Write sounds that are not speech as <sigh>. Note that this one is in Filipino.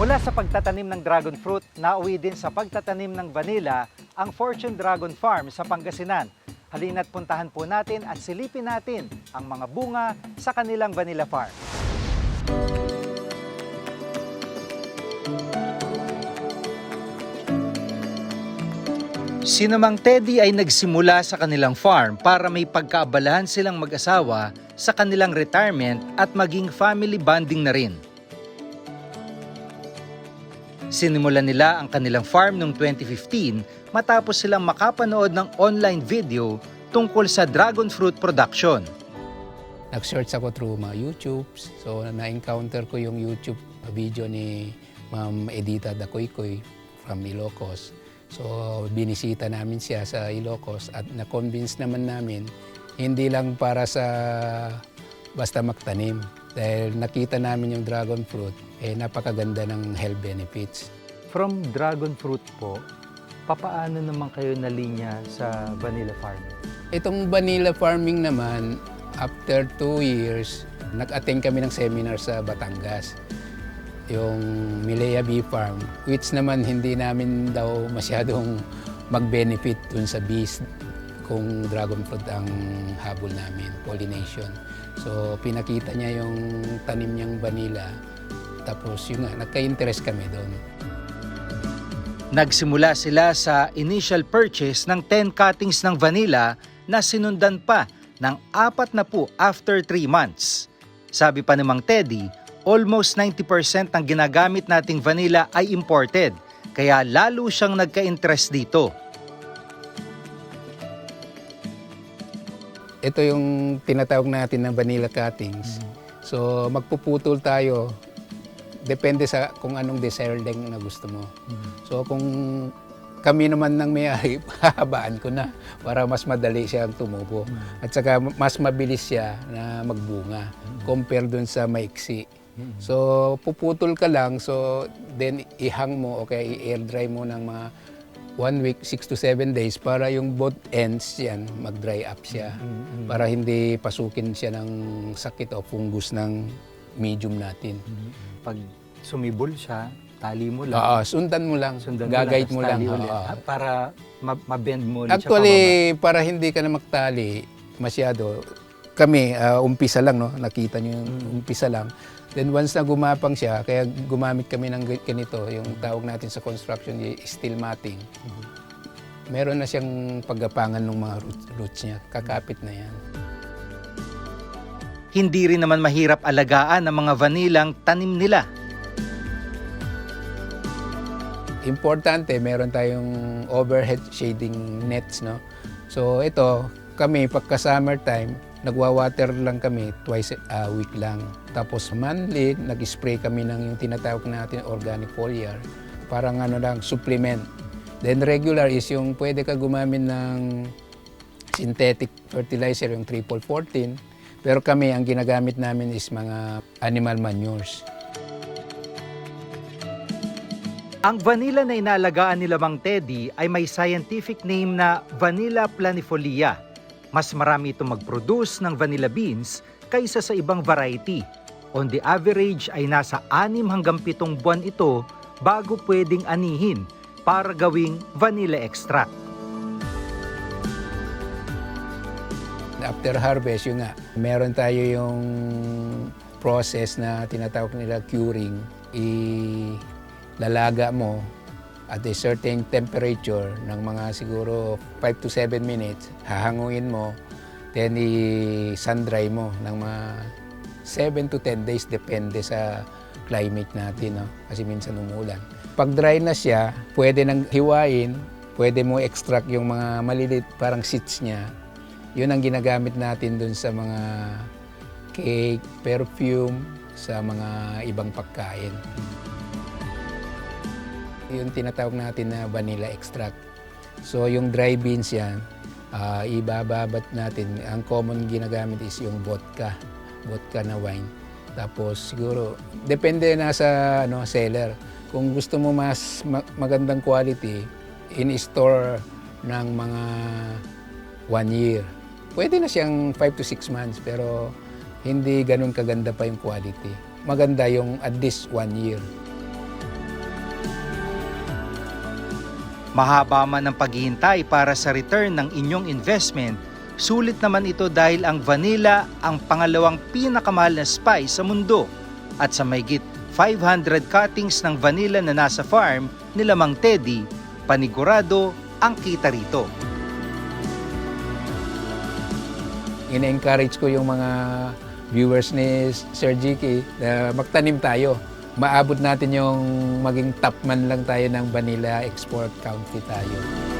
Mula sa pagtatanim ng dragon fruit, nauwi din sa pagtatanim ng vanilla ang Fortune Dragon Farm sa Pangasinan. Halina't puntahan po natin at silipin natin ang mga bunga sa kanilang vanilla farm. Si Namang Teddy ay nagsimula sa kanilang farm para may pagkaabalahan silang mag-asawa sa kanilang retirement at maging family bonding na rin. Sinimulan nila ang kanilang farm noong 2015 matapos silang makapanood ng online video tungkol sa dragon fruit production. Nag-search ako through mga YouTube. So, na-encounter ko yung YouTube video ni Ma'am Edita Dakoykoy from Ilocos. So, binisita namin siya sa Ilocos at na-convince naman namin hindi lang para sa basta magtanim. Dahil nakita namin yung dragon fruit, eh napakaganda ng health benefits. From dragon fruit po, papaano naman kayo nalinya sa vanilla farming? Itong vanilla farming naman, after two years, nag-attend kami ng seminar sa Batangas. Yung Milea Bee Farm, which naman hindi namin daw masyadong mag-benefit dun sa bees kung dragon fruit ang habol namin, pollination. So pinakita niya yung tanim niyang vanilla, tapos yun nga, nagka-interest kami doon. Nagsimula sila sa initial purchase ng 10 cuttings ng vanilla na sinundan pa ng apat na po after 3 months. Sabi pa ni Mang Teddy, almost 90% ng ginagamit nating vanilla ay imported, kaya lalo siyang nagka-interest dito. Ito yung tinatawag natin na vanilla cuttings. So magpuputol tayo depende sa kung anong desired length na gusto mo. So kung kami naman ng may-ari, <laughs> hahabaan ko na para mas madali siyang tumubo. At saka mas mabilis siya na magbunga compare dun sa maiksi. So puputol ka lang, so then ihang mo o kaya i-air dry mo ng mga one week, six to seven days para yung both ends yan mag-dry up siya. Para hindi pasukin siya ng sakit o fungus ng medium natin. Pag sumibol siya, tali mo lang. Oo, sundan mo lang. Sundan gagayit tapos mo lang. ulit, oo. ha? para ma- ma-bend mo ulit siya Actually, para hindi ka na magtali masyado, kami, ah, umpisa lang, no? nakita nyo yung Mm. umpisa lang. Then once na gumapang siya, kaya gumamit kami ng ga- ganito, yung tawag natin sa construction, steel matting. Mm-hmm. Meron na siyang paggapangan ng mga roots, roots niya. Kakapit na yan. Hindi rin naman mahirap alagaan ang mga vanilang tanim nila. Importante, meron tayong overhead shading nets, no? So ito, kami pagka summertime, nagwa-water lang kami twice a week lang. Tapos monthly, nag-spray kami ng yung tinatawag natin organic foliar. Parang ano lang, supplement. Then regular is yung pwede ka gumamit ng synthetic fertilizer, yung triple 14. Pero kami, ang ginagamit namin is mga animal manures. Ang vanilla na inaalagaan nila Mang Teddy ay may scientific name na Vanilla planifolia. Mas marami itong mag-produce ng vanilla beans kaysa sa ibang variety. On the average ay nasa 6 hanggang 7 buwan ito bago pwedeng anihin para gawing vanilla extract. After harvest, yun nga, meron tayo yung process na tinatawag nila curing. Ilalaga mo at a certain temperature ng mga siguro 5 to 7 minutes, hahanguin mo, then i-sun-dry mo ng mga 7 to 10 days depende sa climate natin, no? kasi minsan umulan. Pag dry na siya, pwede nang hiwain, pwede mo extract yung mga maliliit parang seeds niya, yun ang ginagamit natin dun sa mga cake, perfume, sa mga ibang pagkain. Yung tinatawag natin na vanilla extract. So yung dry beans yan, ah, ibababat natin. Ang common ginagamit is yung vodka, vodka na wine. Tapos siguro, depende na sa ano, seller. Kung gusto mo mas ma- magandang quality, in-store ng mga one year. Pwede na siyang 5 to 6 months pero hindi ganun kaganda pa yung quality. Maganda yung at least one year. Mahaba man ang paghihintay para sa return ng inyong investment, sulit naman ito dahil ang vanilla ang pangalawang pinakamahal na spice sa mundo at sa mayigit 500 cuttings ng vanilla na nasa farm ni Lamang Teddy, panigurado ang kita rito. ina-encourage ko yung mga viewers ni Sir Jiki na magtanim tayo. Maabot natin yung maging top man lang tayo ng vanilla export country tayo.